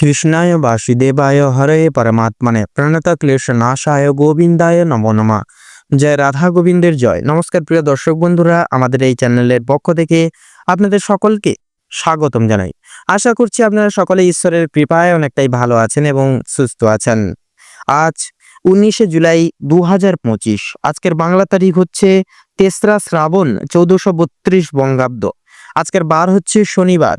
কৃষ্ণায় বাসুদেবায় হরে পরমাত্মনে প্রণত ক্লেশ নাশায় গোবিন্দায় নম নমা জয় রাধা গোবিন্দের জয় নমস্কার প্রিয় দর্শক বন্ধুরা আমাদের এই চ্যানেলের পক্ষ থেকে আপনাদের সকলকে স্বাগতম জানাই। আশা করছি আপনারা সকলে ঈশ্বরের কৃপায় অনেকটাই ভালো আছেন এবং সুস্থ আছেন। আজ উনিশে জুলাই দু হাজার পঁচিশ, আজকের বাংলা তারিখ হচ্ছে তেসরা শ্রাবণ চৌদ্দশো বত্রিশ বঙ্গাব্দ। আজকের বার হচ্ছে শনিবার।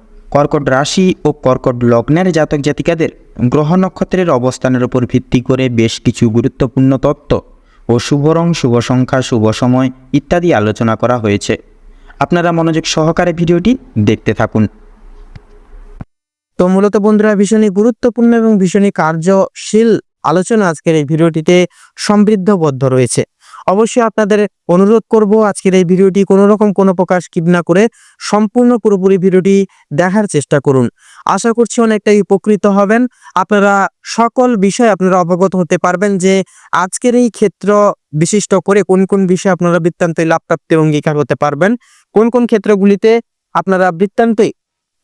কর্কট রাশি ও কর্কট লগ্নের জাতক জাতিকাদের গ্রহ নক্ষত্রের অবস্থানের উপর ভিত্তি করে বেশ কিছু গুরুত্বপূর্ণ তত্ত্ব ও শুভ রং, শুভ সংখ্যা, শুভ সময় ইত্যাদি আলোচনা করা হয়েছে। আপনারা মনোযোগ সহকারে ভিডিওটি দেখতে থাকুন। তো মূলত বন্ধুরা, ভীষণই গুরুত্বপূর্ণ এবং ভীষণই কার্যশীল আলোচনা আজকের এই ভিডিওটিতে সমৃদ্ধবদ্ধ রয়েছে। অবশ্যই আপনাদের অনুরোধ করব আজকের এই ভিডিওটি কোনো রকম কোনো প্রকার স্কিপ না করে সম্পূর্ণ পুরোপুরি ভিডিওটি দেখার চেষ্টা করুন। আশা করছি অনেকটাই উপকৃত হবেন। আপনারা সকল বিষয় আপনারা অবগত হতে পারবেন যে আজকের এই ক্ষেত্র বিশিষ্ট করে কোন কোন বিষয়ে আপনারা বৃত্তান্তই লাভ প্রাপ্তির অঙ্গীকার হতে পারবেন, কোন কোন ক্ষেত্রগুলিতে আপনারা বৃত্তান্তই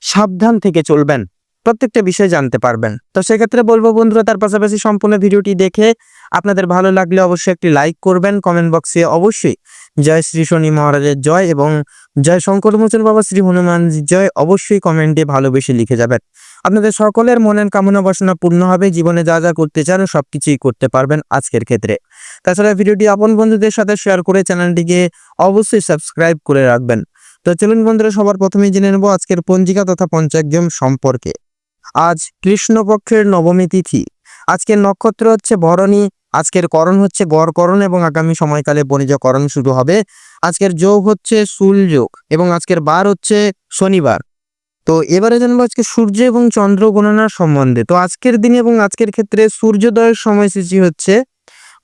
সাবধান থেকে চলবেন। প্রত্যেকটা বিষয় জানতে পারবেন। তো সেক্ষেত্রে বলব বন্ধুরা, তার পাশাপাশি সম্পূর্ণ ভিডিওটি দেখে আপনাদের ভালো লাগলে অবশ্যই একটি লাইক করবেন কমেন্ট বক্সে অবশ্যই জয় শ্রী শনি মহারাজের জয় এবং জয় শঙ্কর মোচন বাবা শ্রী হনুমানজি জয় অবশ্যই কমেন্টে ভালোবেসে লিখে যাবেন। আপনাদের সকলের মনের কামনা বাসনা পূর্ণ হবে, জীবনে যা যা করতে চান সব কিছুই করতে পারবেন আজকের ক্ষেত্রে। তাছাড়া ভিডিওটি আপন বন্ধুদের সাথে শেয়ার করে চ্যানেলটিকে অবশ্যই সাবস্ক্রাইব করে রাখবেন। তো চলুন বন্ধুরা, সবার প্রথমেই জেনে নেব আজকের পঞ্জিকা তথা পঞ্চাগ্যম সম্পর্কে। আজ কৃষ্ণপক্ষের নবমী তিথি। আজকের নক্ষত্র হচ্ছে ভরণী, আজকের করণ হচ্ছে গড়করণ এবং আগামী সময়কালে বণিজকরণ শুরু হবে। আজকের যোগ হচ্ছে শুল যোগ এবং আজকের বার হচ্ছে শনিবার। তো এবারে জানব আজকে সূর্য এবং চন্দ্র গণনার সম্বন্ধে। তো আজকের দিনে এবং আজকের ক্ষেত্রে সূর্যোদয়ের সময়সূচি হচ্ছে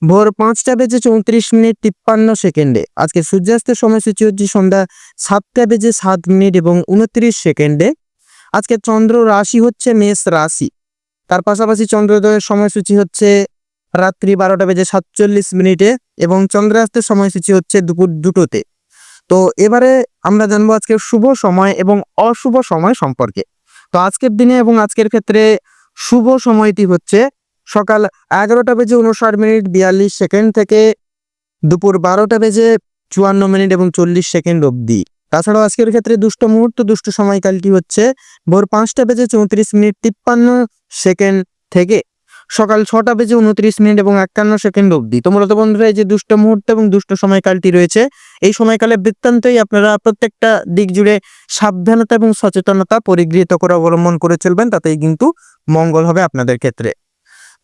ভোর পাঁচটা বেজে চৌত্রিশ মিনিট তিপ্পান্ন সেকেন্ডে। আজকে সূর্যাস্তের সময়সূচি হচ্ছে সন্ধ্যা সাতটা বেজে সাত মিনিট এবং উনত্রিশ সেকেন্ডে। আজকে চন্দ্র রাশি হচ্ছে মেষ রাশি। তার পাশাপাশি চন্দ্রোদয়ের সময়সূচি হচ্ছে রাত্রি বারোটা বেজে সাতচল্লিশ মিনিটে এবং চন্দ্রাস্তের সময়সূচি হচ্ছে দুপুর দুটোতে। তো এবারে আমরা জানব আজকের শুভ সময় এবং অশুভ সময় সম্পর্কে। তো আজকের দিনে এবং আজকের ক্ষেত্রে শুভ সময়টি হচ্ছে সকাল এগারোটা বেজে উনষাট মিনিট বিয়াল্লিশ সেকেন্ড থেকে দুপুর বারোটা বেজে চুয়ান্ন মিনিট এবং চল্লিশ সেকেন্ড অবধি। তাছাড়াও আজকের ক্ষেত্রে দুষ্ট মুহূর্ত, দুষ্ট সময়কালটি হচ্ছে ভোর পাঁচটা বেজে চৌত্রিশ মিনিট তিপ্পান্ন সেকেন্ড থেকে সকাল ছটা বেজে উনত্রিশ মিনিট এবং একান্ন সেকেন্ড অবধি। তো মূলত বন্ধুরা, এই যে দুষ্ট মুহূর্ত এবং দুষ্ট সময়কালটি রয়েছে, এই সময়কালে বৃত্তান্তই আপনারা প্রত্যেকটা দিক জুড়ে সাবধানতা এবং সচেতনতা পরিগৃহীত করে অবলম্বন করে চলবেন, তাতেই কিন্তু মঙ্গল হবে আপনাদের ক্ষেত্রে।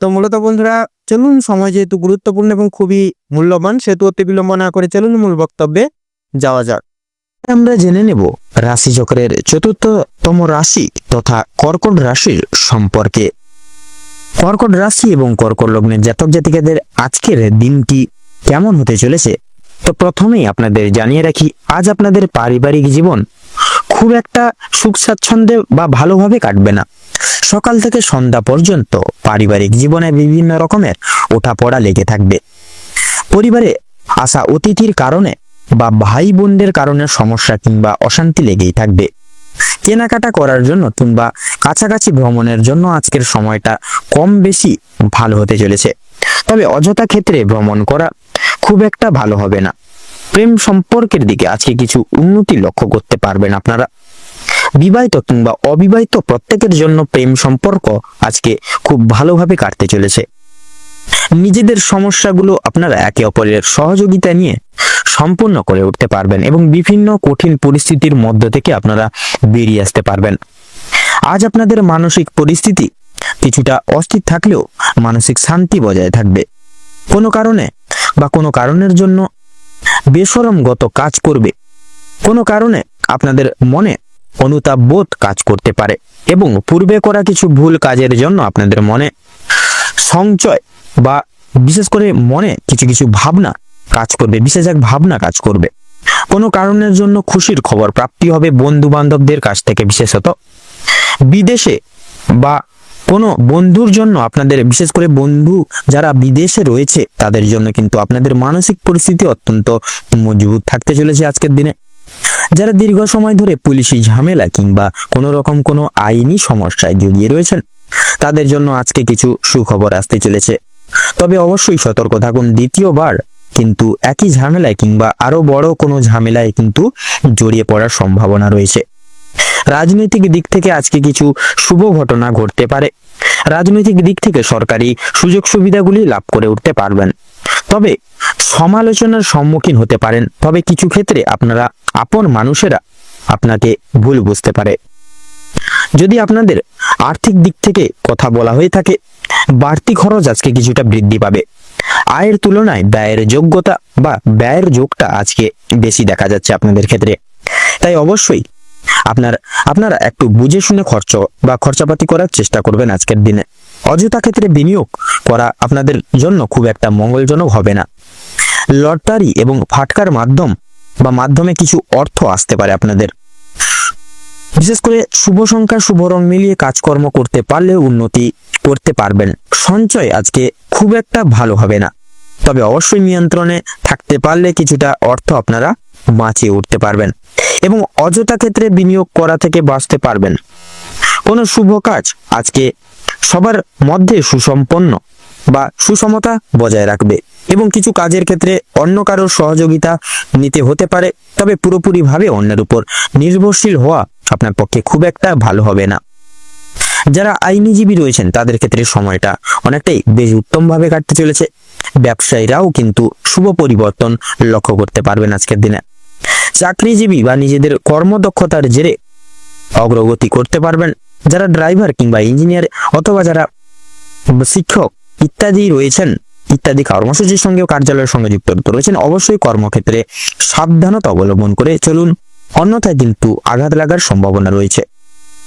তো মূলত বন্ধুরা, চলুন, সময় যেহেতু গুরুত্বপূর্ণ এবং খুবই মূল্যবান, সেহেতু অতি বিলম্ব না করে চলুন মূল বক্তব্যে যাওয়া যাক। আমরা জেনে নেব রাশিচক্রের চতুর্থতম রাশি তথা কর্কট রাশির সম্পর্কে। কর্কট রাশি এবং কর্কট লগ্নের জাতক জাতিকাদের আজকের দিনটি কেমন হতে চলেছে? তো প্রথমেই আপনাদের জানিয়ে রাখি, আজ আপনাদের পারিবারিক জীবন খুব একটা সুখ স্বাচ্ছন্দ্যে বা ভালোভাবে কাটবে না। সকাল থেকে সন্ধ্যা পর্যন্ত পারিবারিক জীবনে বিভিন্ন রকমের ওঠাপড়া লেগে থাকবে। পরিবারে আসা অতিথির কারণে বা ভাই বোনদের কারণে সমস্যা কিংবা অশান্তি লেগেই থাকবে। কেনাকাটা করার জন্য কিংবা কাছাকাছি ভ্রমণের জন্য আজকের সময়টা কম বেশি ভালো হতে চলেছে। তবে অযথা ক্ষেত্রে ভ্রমণ করা খুব একটা ভালো হবে না। প্রেম সম্পর্কের দিকে আজকে কিছু উন্নতি লক্ষ্য করতে পারবেন আপনারা। বিবাহিত কিংবা অবিবাহিত প্রত্যেকের জন্য প্রেম সম্পর্ক আজকে খুব ভালোভাবে কাটতে চলেছে। নিজেদের সমস্যাগুলো আপনারা একে অপরের সহযোগিতা নিয়ে সম্পূর্ণ করে উঠতে পারবেন এবং বিভিন্ন কঠিন পরিস্থিতির মধ্য থেকে আপনারা বেরিয়ে আসতে পারবেন। আজ আপনাদের মানসিক পরিস্থিতি কিছুটা অস্থির থাকলেও মানসিক শান্তি বজায় থাকবে। কোনো কারণে বা কোনো কারণের জন্য বেসরমগত কাজ করবে। কোনো কারণে আপনাদের মনে অনুতাপ বোধ কাজ করতে পারে এবং পূর্বে করা কিছু ভুল কাজের জন্য আপনাদের মনে সঞ্চয় বা বিশেষ করে মনে কিছু কিছু ভাবনা কাজ করবে, বিশেষ এক ভাবনা কাজ করবে। কোনো কারণের জন্য খুশির খবর প্রাপ্তি হবে বন্ধু বান্ধবদের কাছ থেকে বিশেষত। বিদেশে বা কোনো বন্ধুর জন্য আপনাদের, বিশেষ করে বন্ধু যারা বিদেশে রয়েছে, তাদের জন্য কিন্তু আপনাদের মানসিক পরিস্থিতি অত্যন্ত মজবুত থাকতে চলেছে আজকের দিনে। যারা দীর্ঘ সময় ধরে পুলিশি ঝামেলা কিংবা কোনো রকম কোনো আইনি সমস্যায় জড়িয়ে রয়েছেন, তাদের জন্য আজকে কিছু সুখবর আসতে চলেছে। তবে অবশ্যই সতর্ক থাকুন দ্বিতীয়বার, কিন্তু একই ঝামেলায় কিংবা আরও বড় কোনো ঝামেলায় কিন্তু জড়িয়ে পড়ার সম্ভাবনা রয়েছে। রাজনৈতিক দিক থেকে আজকে কিছু শুভ ঘটনা ঘটতে পারে। রাজনৈতিক দিক থেকে সরকারি সুযোগ সুবিধাগুলি লাভ করে উঠতে পারবেন। তবে সমালোচনার সম্মুখীন হতে পারেন। তবে কিছু ক্ষেত্রে আপনারা আপন মানুষেরা আপনাকে ভুল বুঝতে পারে। যদি আপনাদের আর্থিক দিক থেকে কথা বলা হয়ে থাকে বাড়তি খরচ আজকে কিছুটা বৃদ্ধি পাবে। আয়ের তুলনায় ব্যয়ের যোগ্যতা বা ব্যয়ের যোগটা আজকে বেশি দেখা যাচ্ছে আপনাদের ক্ষেত্রে। তাই অবশ্যই আপনার, আপনারা একটু বুঝে শুনে খরচ বা খরচাপাতি করার চেষ্টা করবেন আজকের দিনে। অযথা ক্ষেত্রে বিনিয়োগ করা আপনাদের জন্য খুব একটা মঙ্গলজনক হবে না। লটারি এবং ফাটকার মাধ্যম বা মাধ্যমে কিছু অর্থ আসতে পারে আপনাদের। বিশেষ করে শুভ সংখ্যা, শুভ রং মিলিয়ে কাজকর্ম করতে পারলে উন্নতি করতে পারবেন। সঞ্চয় আজকে খুব একটা ভালো হবে না। তবে অবশ্যই নিয়ন্ত্রণে থাকতে পারলে কিছুটা অর্থ আপনারা বাঁচিয়ে উঠতে পারবেন এবং অযথা ক্ষেত্রে বিনিয়োগ করা থেকে বাঁচতে পারবেন। কোনো শুভ কাজ আজকে সবার মধ্যে সুসম্পন্ন বা সুষমতা বজায় রাখবে এবং কিছু কাজের ক্ষেত্রে অন্য কারোর সহযোগিতা নিতে হতে পারে, তবে পুরোপুরিভাবে অন্যের উপর নির্ভরশীল হওয়া আপনার পক্ষে খুব একটা ভালো হবে না। যারা আইনিজীবী রয়েছেন, তাদের ক্ষেত্রে সময়টা অনেকটাই বেশ উত্তমভাবে কাটতে চলেছে। ব্যবসায়ীরাও কিন্তু শুভ পরিবর্তন লক্ষ্য করতে পারবেন আজকের দিনে। চাকরিজীবী বা নিজেদের কর্মদক্ষতার জেরে অগ্রগতি করতে পারবেন। যারা ড্রাইভার কিংবা ইঞ্জিনিয়ার অথবা যারা শিক্ষক ইত্যাদি রয়েছেন, ইত্যাদি কর্মসূচির সঙ্গেও কার্যালয়ের সঙ্গে যুক্ত রয়েছেন, অবশ্যই কর্মক্ষেত্রে সাবধানতা অবলম্বন করে চলুন। অন্যথায় কিন্তু আঘাত লাগার সম্ভাবনা রয়েছে।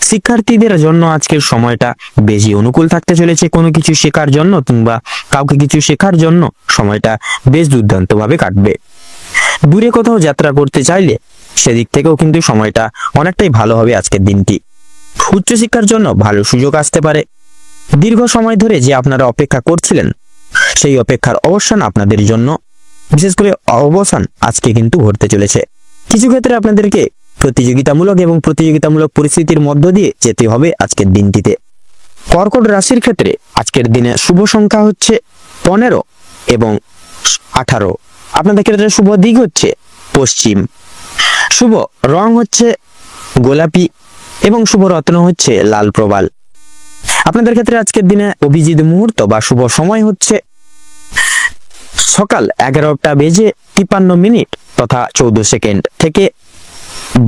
শিক্ষার্থীদের জন্য আজকের সময়টা বেশি অনুকূল থাকতে চলেছে। কোনো কিছু শেখার জন্য কিংবা কাউকে কিছু শেখার জন্য সময়টা বেশ দুর্দান্তভাবে কাটবে। দূরে কোথাও যাত্রা করতে চাইলে সেদিক থেকেও কিন্তু সময়টা অনেকটাই ভালো হবে আজকের দিনটি। উচ্চশিক্ষার জন্য ভালো সুযোগ আসতে পারে। দীর্ঘ সময় ধরে যে আপনারা অপেক্ষা করছিলেন, সেই অপেক্ষার অবসান আপনাদের জন্য। বিশেষ করে অবসান আজকে কিন্তু ঘটতে চলেছে। কিছু ক্ষেত্রে আপনাদেরকে প্রতিযোগিতামূলক এবং প্রতিযোগিতামূলক পরিস্থিতির মধ্য দিয়ে যেতে হবে আজকের দিনটিতে। কর্কট রাশির ক্ষেত্রে আজকের দিনে শুভ সংখ্যা হচ্ছে পনেরো এবং আঠারো। আপনাদের ক্ষেত্রে শুভ দিক হচ্ছে পশ্চিম। শুভ রং হচ্ছে গোলাপি এবং শুভ রত্ন হচ্ছে লাল প্রবাল। আপনাদের ক্ষেত্রে আজকের দিনে অভিজিৎ মুহূর্ত বা শুভ সময় হচ্ছে সকাল এগারোটা বেজে তিপান্ন মিনিট তথা চৌদ্দ সেকেন্ড থেকে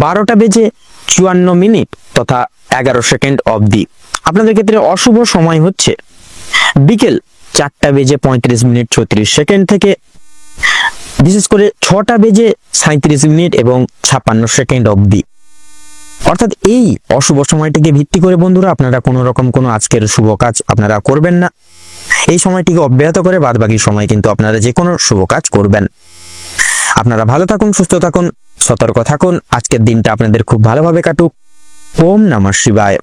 বারোটা বেজে চুয়ান্ন মিনিট তথা এগারো সেকেন্ড অবধি। আপনাদের ক্ষেত্রে অশুভ সময় হচ্ছে বিকেল চারটা বেজে পঁয়ত্রিশ মিনিট ছত্রিশ সেকেন্ড থেকে, বিশেষ করে ছটা বেজে সাঁত্রিশ মিনিট এবং ছাপ্পান্ন সেকেন্ড অবধি। অর্থাৎ এই অশুভ সময়টিকে ভিত্তি করে বন্ধুরা আপনারা কোনো রকম কোনো আজকের শুভ কাজ আপনারা করবেন না। এই সময়টিকে অব্যাহত করে বাদ বাকি সময় কিন্তু আপনারা যে কোনো শুভ কাজ করবেন। আপনারা ভালো থাকুন, সুস্থ থাকুন। সতর্ক থাকুন। আজকের দিনটা আপনাদের খুব ভালোভাবে কাটুক। ওম নমঃ শিবায়।